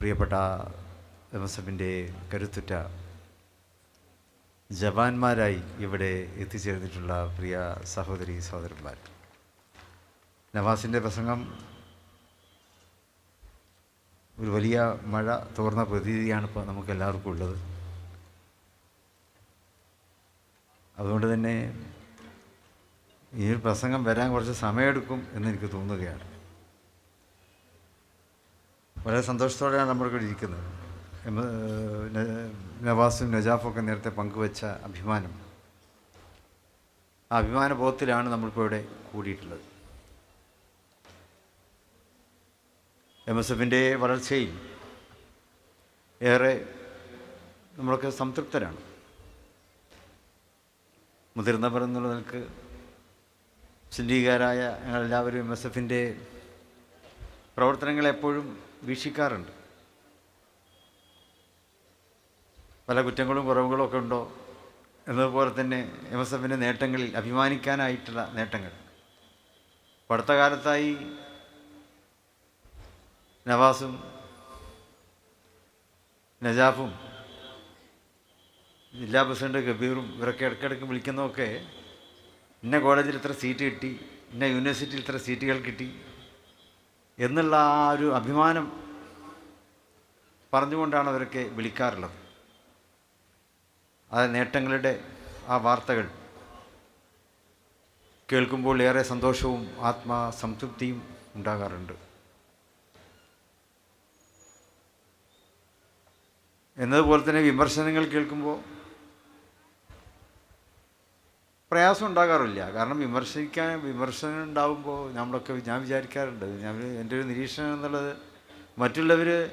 പ്രിയപ്പെട്ട M S എഫിന്റെ കരുത്തുറ്റ ജവാന്മാരായി ഇവിടെ എത്തിച്ചേർന്നിട്ടുള്ള പ്രിയ സഹോദരി സഹോദരന്മാർ. നവാസിന്റെ പ്രസംഗം ഒരു വലിയ മഴ തോർന്ന പ്രതീതിയാണ് ഇപ്പോൾ നമുക്ക് എല്ലാവർക്കും ഉള്ളത്. അതുകൊണ്ട് തന്നെ ഈ പ്രസംഗം വരാൻ കുറച്ച് സമയമെടുക്കും എന്ന് എനിക്ക് തോന്നുകയാണ്. വളരെ സന്തോഷത്തോടെയാണ് നമ്മളിവിടെ ഇരിക്കുന്നത്. നവാസും നജാഫും ഒക്കെ നേരത്തെ പങ്കുവച്ച അഭിമാനം. ആ അഭിമാനബോധത്തിലാണ് നമ്മളിപ്പോൾ ഇവിടെ കൂടിയിട്ടുള്ളത്. എം എസ് എഫിന്റെ വളർച്ചയിൽ ഏറെ നമ്മളൊക്കെ സംതൃപ്തരാണ്. മുതിർന്നവർ എന്നുള്ള നിലയ്ക്ക് ചിന്തീകാരായ ഞങ്ങളെല്ലാവരും എം എസ് എഫിന്റെ പ്രവർത്തനങ്ങൾ എപ്പോഴും വീക്ഷിക്കാറുണ്ട്. പല കുറ്റങ്ങളും കുറവുകളും ഒക്കെ ഉണ്ടോ? എന്നതുപോലെ തന്നെ എം എസ് എഫിന്റെ നേട്ടങ്ങളിൽ അഭിമാനിക്കാനായിട്ടുള്ള നേട്ടങ്ങൾ. അടുത്ത കാലത്തായി നവാസും നജാഫും ജില്ലാ പ്രസിഡന്റ് ഗബീറും ഇവരൊക്കെ ഇടയ്ക്കിടയ്ക്ക് വിളിക്കുന്നതൊക്കെ ഇന്ന കോളേജിൽ ഇത്ര സീറ്റ് കിട്ടി ഇന്ന യൂണിവേഴ്സിറ്റിയിൽ ഇത്ര സീറ്റുകൾ കിട്ടി എന്നുള്ള ആ ഒരു അഭിമാനം പറഞ്ഞുകൊണ്ടാണ് അവരൊക്കെ വിളിക്കാറുള്ളത്. ആ നേട്ടങ്ങളുടെ ആ വാർത്തകൾ കേൾക്കുമ്പോൾ ഏറെ സന്തോഷവും ആത്മസംതൃപ്തിയും ഉണ്ടാകാറുണ്ട്. എന്നതുപോലെ തന്നെ വിമർശനങ്ങൾ കേൾക്കുമ്പോൾ പ്രയാസം ഉണ്ടാകാറില്ല. കാരണം വിമർശിക്കാൻ വിമർശനം ഉണ്ടാകുമ്പോൾ നമ്മളൊക്കെ ഞാൻ വിചാരിക്കാറുണ്ട്. ഞാൻ എന്റെ ഒരു നിരീക്ഷണം എന്നുള്ളത് മറ്റുള്ളവർ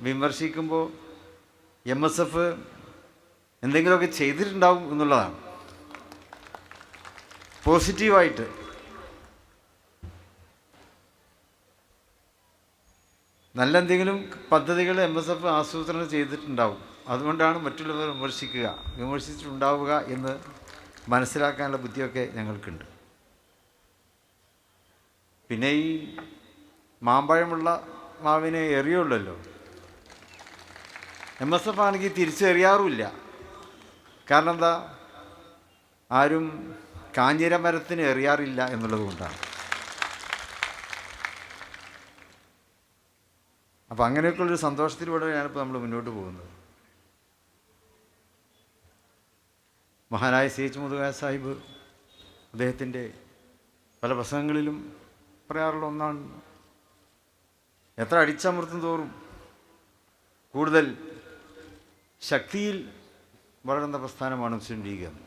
വിമർശിക്കുമ്പോൾ എം എസ് എഫ് എന്തെങ്കിലുമൊക്കെ ചെയ്തിട്ടുണ്ടാവും എന്നുള്ളതാണ്. പോസിറ്റീവായിട്ട്. നല്ല എന്തെങ്കിലും പദ്ധതികൾ എം എസ് എഫ് ആസൂത്രണം ചെയ്തിട്ടുണ്ടാവും. അതുകൊണ്ടാണ് മറ്റുള്ളവർ വിമർശിക്കുക. വിമർശിച്ചിട്ടുണ്ടാവുക എന്ന് മനസ്സിലാക്കാനുള്ള ബുദ്ധിയൊക്കെ ഞങ്ങൾക്കുണ്ട്. പിന്നെ ഈ മാമ്പഴമുള്ള മാവിനെ എറിയുള്ളല്ലോ. എം എസ് എഫ് ആണെങ്കിൽ തിരിച്ചെറിയാറുമില്ല. കാരണം എന്താ ആരും കാഞ്ഞിര മരത്തിന് എറിയാറില്ല എന്നുള്ളത് കൊണ്ടാണ്. അപ്പം അങ്ങനെയൊക്കെയുള്ളൊരു സന്തോഷത്തിലൂടെയാണ് ഇപ്പോൾ നമ്മൾ മുന്നോട്ട് പോകുന്നത്. മഹാനായ സി എച്ച് മുതുകായ സാഹിബ് അദ്ദേഹത്തിന്റെ പല പ്രസംഗങ്ങളിലും പറയാറുള്ള ഒന്നാണ്. എത്ര അടിച്ചമർത്തും തോറും കൂടുതൽ ശക്തിയിൽ വളരുന്ന പ്രസ്ഥാനമാണ് മുസ്ലിം ലീഗ് എന്ന്.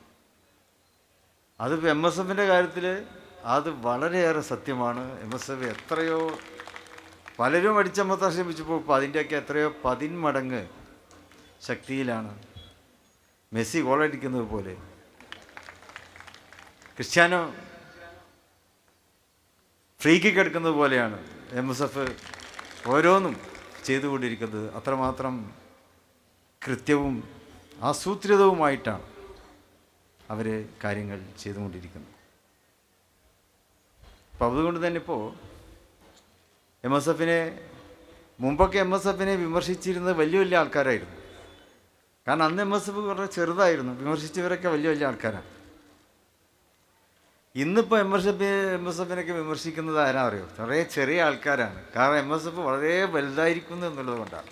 അതിപ്പോൾ എം എസ് എഫിന്റെ കാര്യത്തിൽ അത് വളരെയേറെ സത്യമാണ്. എം എസ് എഫ് എത്രയോ പലരും അടിച്ചമർത്താൻ ശ്രമിച്ചപ്പോൾ അതിന്റെയൊക്കെ എത്രയോ പതിന്മടങ്ങ് ശക്തിയിലാണ് മെസ്സി ഗോളടിക്കുന്നത് പോലെ. ക്രിസ്ത്യാനോ ഫ്രീ കിക്ക് എടുക്കുന്നത് പോലെയാണ്. എം എസ് എഫ് ഓരോന്നും ചെയ്തുകൊണ്ടിരിക്കുന്നത്. അത്രമാത്രം കൃത്യവും ആസൂത്രിതവുമായിട്ടാണ് അവർ കാര്യങ്ങൾ ചെയ്തുകൊണ്ടിരിക്കുന്നത്. അപ്പോൾ അതുകൊണ്ട് തന്നെ ഇപ്പോൾ എം എസ് എഫിനെ മുമ്പൊക്കെ എം എസ് എഫിനെ വിമർശിച്ചിരുന്നത് വലിയ വലിയ ആൾക്കാരായിരുന്നു. കാരണം അന്ന് എം എസ് എഫ് വളരെ ചെറുതായിരുന്നു. വിമർശിച്ചവരൊക്കെ വലിയ വലിയ ആൾക്കാരാണ്. ഇന്നിപ്പോൾ M S F M S എഫിനൊക്കെ വിമർശിക്കുന്നത് ആരാ അറിയോ? വളരെ ചെറിയ ആൾക്കാരാണ്. കാരണം എം എസ് എഫ് വളരെ വലുതായിരിക്കുന്നു എന്നുള്ളത് കൊണ്ടാണ്.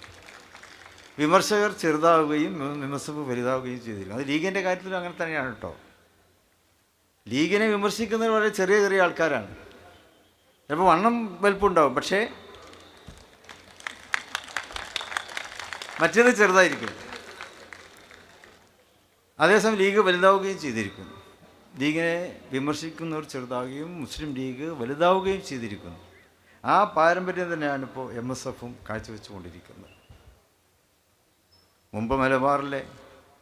വിമർശകർ ചെറുതാവുകയും എം എസ് എഫ് വലുതാവുകയും ചെയ്തിരുന്നു. അത് ലീഗിന്റെ കാര്യത്തിലും അങ്ങനെ തന്നെയാണ് കേട്ടോ. ലീഗിനെ വിമർശിക്കുന്നത് വളരെ ചെറിയ ചെറിയ ആൾക്കാരാണ്. ചിലപ്പോൾ വണ്ണം വലുപ്പമുണ്ടാവും പക്ഷേ മറ്റേത് ചെറുതായിരിക്കും. അതേസമയം ലീഗ് വലുതാവുകയും ചെയ്തിരിക്കുന്നു. ലീഗിനെ വിമർശിക്കുന്നവർ ചെറുതാവുകയും മുസ്ലിം ലീഗ് വലുതാവുകയും ചെയ്തിരിക്കുന്നു. ആ പാരമ്പര്യം തന്നെയാണ് ഇപ്പോൾ എം എസ് എഫും കാഴ്ചവെച്ചുകൊണ്ടിരിക്കുന്നത്. മുമ്പ് മലബാറിലെ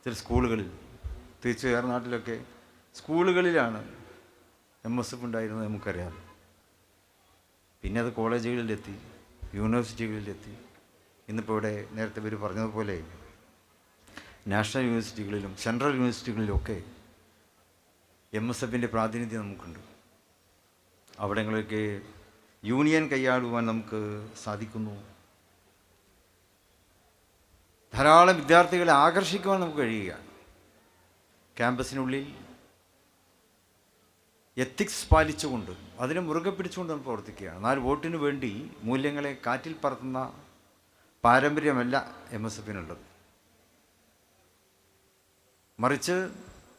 ചില സ്കൂളുകളിൽ തിരിച്ചു നാട്ടിലൊക്കെ സ്കൂളുകളിലാണ് എം എസ് എഫ് ഉണ്ടായിരുന്നത് നമുക്കറിയാം. പിന്നെ അത് കോളേജുകളിലെത്തി യൂണിവേഴ്സിറ്റികളിലെത്തി. ഇന്നിപ്പോൾ ഇവിടെ നേരത്തെ ഇവർ പറഞ്ഞതുപോലെ നാഷണൽ യൂണിവേഴ്സിറ്റികളിലും സെൻട്രൽ യൂണിവേഴ്സിറ്റികളിലുമൊക്കെ എം എസ് എഫിന്റെ പ്രാതിനിധ്യം നമുക്കുണ്ട്. അവിടങ്ങളിലൊക്കെ യൂണിയൻ കൈയാടുവാൻ നമുക്ക് സാധിക്കുന്നു. ധാരാളം വിദ്യാർത്ഥികളെ ആകർഷിക്കുവാൻ നമുക്ക് കഴിയുകയാണ്. ക്യാമ്പസിനുള്ളിൽ എത്തിക്സ് പാലിച്ചുകൊണ്ട് അതിനെ മുറുകെ പിടിച്ചുകൊണ്ട് നമ്മൾ പ്രവർത്തിക്കുകയാണ്. എന്നാൽ വോട്ടിന് വേണ്ടി മൂല്യങ്ങളെ കാറ്റിൽ പറത്തുന്ന പാരമ്പര്യമല്ല എം എസ് എഫിനുള്ളത്. മറിച്ച്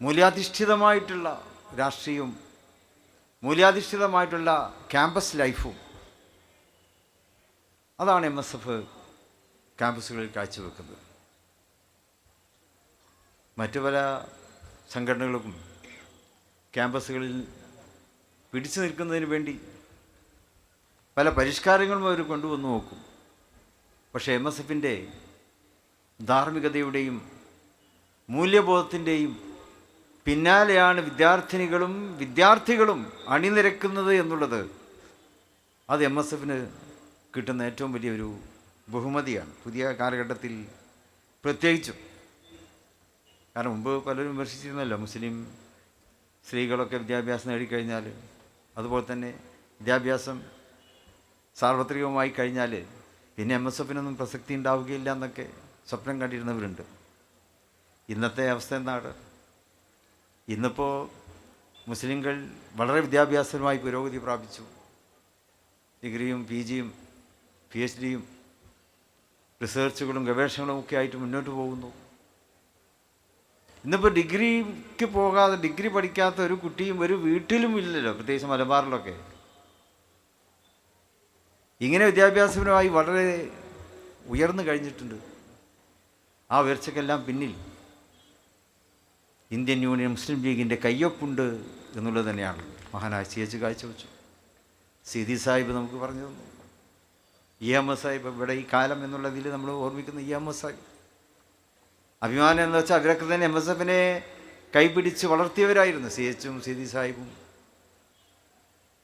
മൂല്യാധിഷ്ഠിതമായിട്ടുള്ള രാഷ്ട്രീയവും മൂല്യാധിഷ്ഠിതമായിട്ടുള്ള ക്യാമ്പസ് ലൈഫും അതാണ് എം എസ് എഫ് ക്യാമ്പസുകളിൽ കാഴ്ചവെക്കുന്നത്. മറ്റു പല സംഘടനകൾക്കും ക്യാമ്പസുകളിൽ പിടിച്ചു നിൽക്കുന്നതിന് വേണ്ടി പല പരിഷ്കാരങ്ങളും അവർ കൊണ്ടുവന്നു നോക്കും. പക്ഷേ എം എസ് എഫിന്റെ ധാർമ്മികതയുടെയും മൂല്യബോധത്തിന്റെയും പിന്നാലെയാണ് വിദ്യാർത്ഥിനികളും വിദ്യാർത്ഥികളും അണിനിരക്കുന്നത് എന്നുള്ളത്. അത് എം എസ് എഫിന് കിട്ടുന്ന ഏറ്റവും വലിയൊരു ബഹുമതിയാണ്. പുതിയ കാലഘട്ടത്തിൽ പ്രത്യേകിച്ചും. കാരണം മുമ്പ് പലരും വിമർശിച്ചിരുന്നല്ലോ മുസ്ലിം സ്ത്രീകളൊക്കെ വിദ്യാഭ്യാസം നേടിക്കഴിഞ്ഞാൽ അതുപോലെ തന്നെ വിദ്യാഭ്യാസം സാർവത്രികമായി കഴിഞ്ഞാൽ പിന്നെ എം എസ് എഫിനൊന്നും പ്രസക്തി ഉണ്ടാവുകയില്ല എന്നൊക്കെ സ്വപ്നം കണ്ടിരുന്നവരുണ്ട്. ഇന്നത്തെ അവസ്ഥ എന്താണ്? ഇന്നിപ്പോൾ മുസ്ലിങ്ങൾ വളരെ വിദ്യാഭ്യാസപരമായി പുരോഗതി പ്രാപിച്ചു. ഡിഗ്രിയും പി ജിയും പി എച്ച് ഡിയും റിസർച്ചുകളും ഗവേഷണങ്ങളും ഒക്കെ ആയിട്ട് മുന്നോട്ട് പോകുന്നു. ഇന്നിപ്പോൾ ഡിഗ്രിക്ക് പോകാതെ ഡിഗ്രി പഠിക്കാത്ത ഒരു കുട്ടിയും ഒരു വീട്ടിലും ഇല്ലല്ലോ പ്രത്യേകിച്ച് മലബാറിലൊക്കെ. ഇങ്ങനെ വിദ്യാഭ്യാസപരമായി വളരെ ഉയർന്നു കഴിഞ്ഞിട്ടുണ്ട്. ആ ഉയർച്ചക്കെല്ലാം പിന്നിൽ. ഇന്ത്യൻ യൂണിയൻ മുസ്ലിം ലീഗിന്റെ കയ്യൊപ്പുണ്ട് എന്നുള്ളത് തന്നെയാണ്. മഹാനായ സി എച്ച് കാഴ്ചവെച്ചു. സിദി സാഹിബ് നമുക്ക് പറഞ്ഞു തന്നു. ഇ എം എസ് സാഹിബ് ഇവിടെ ഈ കാലം എന്നുള്ളതിൽ നമ്മൾ ഓർമ്മിക്കുന്ന ഇ എം എസ് സാഹിബ്. അഭിമാനം എന്ന് വെച്ചാൽ അവരൊക്കെ തന്നെ എം എസ് എഫിനെ കൈപിടിച്ച് വളർത്തിയവരായിരുന്നു സി എച്ചും സിദി സാഹിബും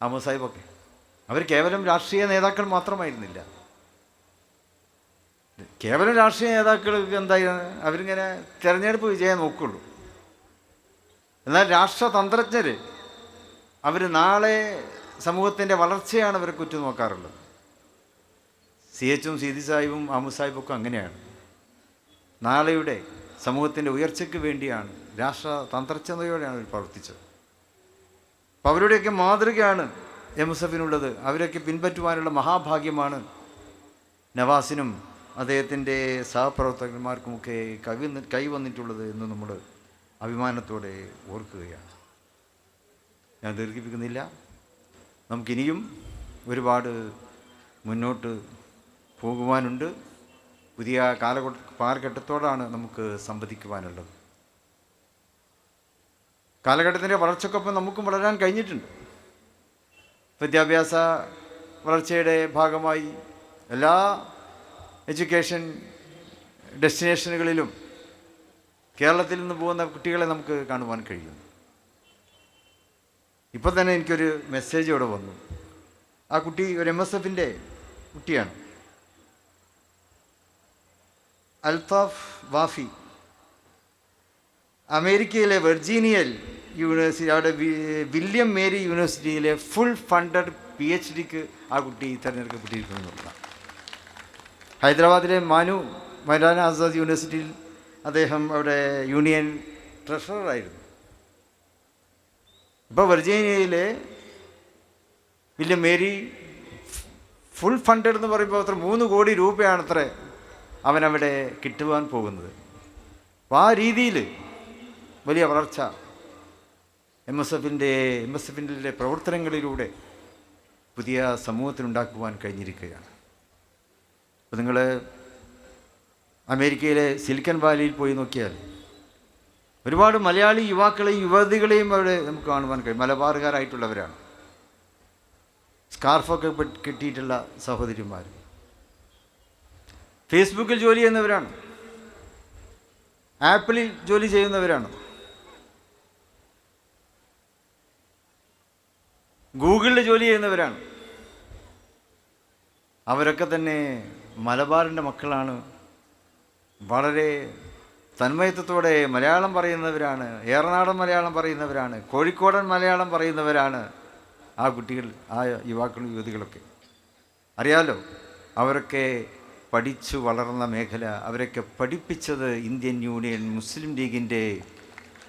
അഹമ്മദ് സാഹിബൊക്കെ അവർ കേവലം രാഷ്ട്രീയ നേതാക്കൾ മാത്രമായിരുന്നില്ല. കേവലം രാഷ്ട്രീയ നേതാക്കൾക്ക് എന്തായിരുന്നു അവരിങ്ങനെ തിരഞ്ഞെടുപ്പ് വിജയം നോക്കുള്ളൂ. എന്നാൽ രാഷ്ട്രതന്ത്രജ്ഞർ അവർ നാളെ സമൂഹത്തിന്റെ വളർച്ചയാണ് അവരെ കുറ്റം നോക്കാറുള്ളത് സി എച്ചും സീതി സാഹിബും അഹമ്മദ് സാഹിബൊക്കെ അങ്ങനെയാണ്. നാളെയുടെ സമൂഹത്തിന്റെ ഉയർച്ചയ്ക്ക് വേണ്ടിയാണ് രാഷ്ട്ര തന്ത്രജ്ഞതയോടെയാണ് അവർ പ്രവർത്തിച്ചത്. അപ്പോൾ അവരുടെയൊക്കെ മാതൃകയാണ് എം എസ് എഫിനുള്ളത്. അവരൊക്കെ പിൻപറ്റുവാനുള്ള മഹാഭാഗ്യമാണ് നവാസിനും അദ്ദേഹത്തിന്റെ സഹപ്രവർത്തകന്മാർക്കുമൊക്കെ കവി കൈവന്നിട്ടുള്ളത് എന്ന് നമ്മൾ അഭിമാനത്തോടെ ഓർക്കുകയാണ്. ഞാൻ ദീർഘിപ്പിക്കുന്നില്ല. നമുക്കിനിയും ഒരുപാട് മുന്നോട്ട് പോകുവാനുണ്ട്. പുതിയ കാലഘട്ട കാലഘട്ടത്തോടാണ് നമുക്ക് സംവദിക്കുവാനുള്ളത്. കാലഘട്ടത്തിന്റെ വളർച്ചക്കൊപ്പം നമുക്കും വളരാൻ കഴിഞ്ഞിട്ടുണ്ട്. വിദ്യാഭ്യാസ വളർച്ചയുടെ ഭാഗമായി എല്ലാ എഡ്യൂക്കേഷൻ ഡെസ്റ്റിനേഷനുകളിലും കേരളത്തിൽ നിന്ന് പോകുന്ന കുട്ടികളെ നമുക്ക് കാണുവാൻ കഴിയുന്നു ഇപ്പം തന്നെ എനിക്കൊരു മെസ്സേജ് ഇവിടെ വന്നു. ആ കുട്ടി ഒരു എം എസ് എഫിന്റെ കുട്ടിയാണ്. അൽത്താഫ് വാഫി. അമേരിക്കയിലെ വെർജീനിയൽ യൂണിവേഴ്സിറ്റി അവിടെ വില്യം മേരി യൂണിവേഴ്സിറ്റിയിലെ ഫുൾ ഫണ്ടഡ് പി എച്ച് ഡിക്ക് ആ കുട്ടി തിരഞ്ഞെടുക്കപ്പെട്ടിരിക്കുന്നു. ഹൈദരാബാദിലെ മാനു മൗലാന ആസാദ് യൂണിവേഴ്സിറ്റിയിൽ അദ്ദേഹം അവിടെ യൂണിയൻ ട്രഷററായിരുന്നു. ഇപ്പോൾ വെർജീനിയയിലെ വില്യം മേരി ഫുൾ ഫണ്ടഡ് എന്ന് പറയുമ്പോൾ അത്ര മൂന്ന് കോടി രൂപയാണ് അത്ര അവനവിടെ കിട്ടുവാൻ പോകുന്നത്. അപ്പോൾ ആ രീതിയിൽ വലിയ വളർച്ച എം എസ് എഫിന്റെ എം എസ് എഫിന്റെ പ്രവർത്തനങ്ങളിലൂടെ പുതിയ സമൂഹത്തിനുണ്ടാക്കുവാൻ കഴിഞ്ഞിരിക്കുകയാണ്. അപ്പോൾ നിങ്ങൾ അമേരിക്കയിലെ സിലിക്കൻ വാലിയിൽ പോയി നോക്കിയാൽ ഒരുപാട് മലയാളി യുവാക്കളെയും യുവതികളെയും അവിടെ നമുക്ക് കാണുവാൻ കഴിയും. മലബാറുകാരായിട്ടുള്ളവരാണ്. സ്കാർഫൊക്കെ കിട്ടിയിട്ടുള്ള സഹോദരിമാർ. ഫേസ്ബുക്കിൽ ജോലി ചെയ്യുന്നവരാണ്. ആപ്പിളിൽ ജോലി ചെയ്യുന്നവരാണ്. ഗൂഗിളിൽ ജോലി ചെയ്യുന്നവരാണ്. അവരൊക്കെ തന്നെ മലബാറിന്റെ മക്കളാണ് വളരെ തന്മയത്വത്തോടെ മലയാളം പറയുന്നവരാണ് ഏറനാടൻ മലയാളം പറയുന്നവരാണ് കോഴിക്കോടൻ മലയാളം പറയുന്നവരാണ് ആ കുട്ടികൾ ആ യുവാക്കളും യുവതികളൊക്കെ. അറിയാലോ അവരൊക്കെ പഠിച്ചു വളർന്ന മേഖല അവരൊക്കെ പഠിപ്പിച്ചത് ഇന്ത്യൻ യൂണിയൻ മുസ്ലിം ലീഗിന്റെ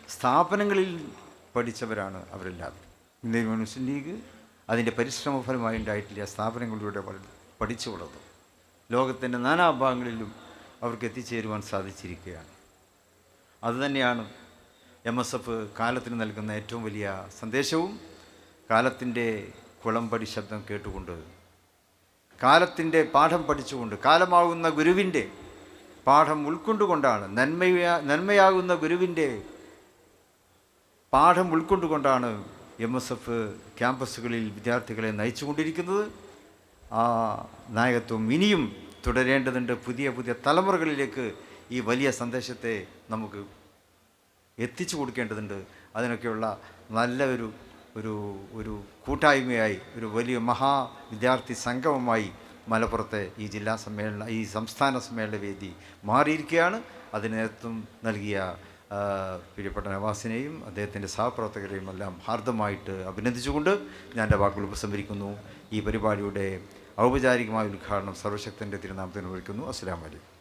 സ്ഥാപനങ്ങളിൽ പഠിച്ചവരാണ് അവരെല്ലാവരും. ഇന്ത്യൻ യൂണിയൻ മുസ്ലിം ലീഗ് അതിന്റെ പരിശ്രമ ഫലമായി ഉണ്ടായിട്ടില്ല സ്ഥാപനങ്ങളിലൂടെ പഠിച്ചു വളർന്നു. ലോകത്തിന്റെ നാനാഭാഗങ്ങളിലും അവർക്ക് എത്തിച്ചേരുവാൻ സാധിച്ചിരിക്കുകയാണ്. അതുതന്നെയാണ് എം എസ് എഫ് കാലത്തിന് നൽകുന്ന ഏറ്റവും വലിയ സന്ദേശവും കാലത്തിന്റെ കുളമ്പടി ശബ്ദം കേട്ടുകൊണ്ട് കാലത്തിന്റെ പാഠം പഠിച്ചുകൊണ്ട് കാലമാകുന്ന ഗുരുവിന്റെ പാഠം ഉൾക്കൊണ്ടുകൊണ്ടാണ് നന്മയാ നന്മയാകുന്ന ഗുരുവിന്റെ പാഠം ഉൾക്കൊണ്ടുകൊണ്ടാണ് എം എസ് എഫ് ക്യാമ്പസുകളിൽ വിദ്യാർത്ഥികളെ നയിച്ചുകൊണ്ടിരിക്കുന്നത്. ആ നായകത്വം ഇനിയും തുടരേണ്ടതുണ്ട്. പുതിയ പുതിയ തലമുറകളിലേക്ക് ഈ വലിയ സന്ദേശത്തെ നമുക്ക് എത്തിച്ചു കൊടുക്കേണ്ടതുണ്ട്. അതിനൊക്കെയുള്ള നല്ല ഒരു ഒരു ഒരു കൂട്ടായ്മയായി ഒരു വലിയ മഹാ വിദ്യാർത്ഥി സംഗമമായി മലപ്പുറത്തെ ഈ ജില്ലാ സമ്മേളന ഈ സംസ്ഥാന സമ്മേളന വേദി മാറിയിരിക്കുകയാണ്. അതിന് നേതൃത്വം നൽകിയ പ്രിയപ്പെട്ട നവാസിനെയും അദ്ദേഹത്തിന്റെ സഹപ്രവർത്തകരെയും എല്ലാം ഹാർദമായിട്ട് അഭിനന്ദിച്ചുകൊണ്ട് ഞാൻ എന്റെ വാക്കുകൾ ഉപസംഹരിക്കുന്നു. ഈ പരിപാടിയുടെ ഔപചാരികമായ ഉദ്ഘാടനം സർവശക്തന്റെ തിരുനാമത്തിന് ഒരുക്കുന്നു. അസ്സാം അലൈക്കും.